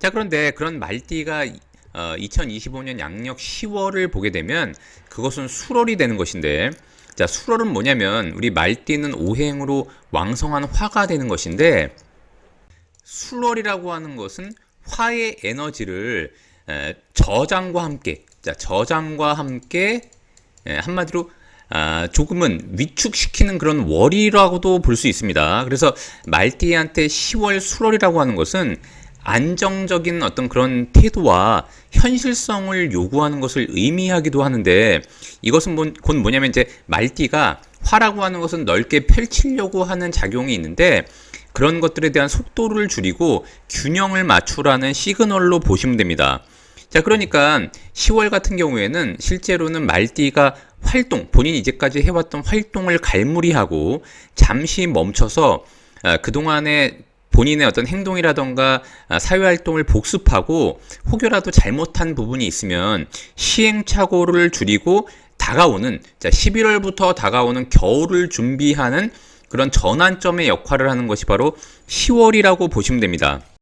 자, 그런데 그런 말띠가 어, 2025년 양력 10월을 보게 되면 그것은 수월이 되는 것인데 자, 수월은 뭐냐면 우리 말띠는 오행으로 왕성한 화가 되는 것인데 수월이라고 하는 것은 화의 에너지를 에, 저장과 함께 자, 저장과 함께 에, 한마디로 아, 조금은 위축시키는 그런 월이라고도 볼 수 있습니다. 그래서 말띠한테 10월 수월이라고 하는 것은 안정적인 어떤 그런 태도와 현실성을 요구하는 것을 의미하기도 하는데 이것은 뭐, 곧 뭐냐면 이제 말띠가 화라고 하는 것은 넓게 펼치려고 하는 작용이 있는데 그런 것들에 대한 속도를 줄이고 균형을 맞추라는 시그널로 보시면 됩니다. 자, 그러니까 10월 같은 경우에는 실제로는 말띠가 활동, 본인이 이제까지 해왔던 활동을 갈무리하고 잠시 멈춰서 아, 그동안의 본인의 어떤 행동이라던가 아, 사회활동을 복습하고 혹여라도 잘못한 부분이 있으면 시행착오를 줄이고 다가오는 자 11월부터 다가오는 겨울을 준비하는 그런 전환점의 역할을 하는 것이 바로 10월이라고 보시면 됩니다.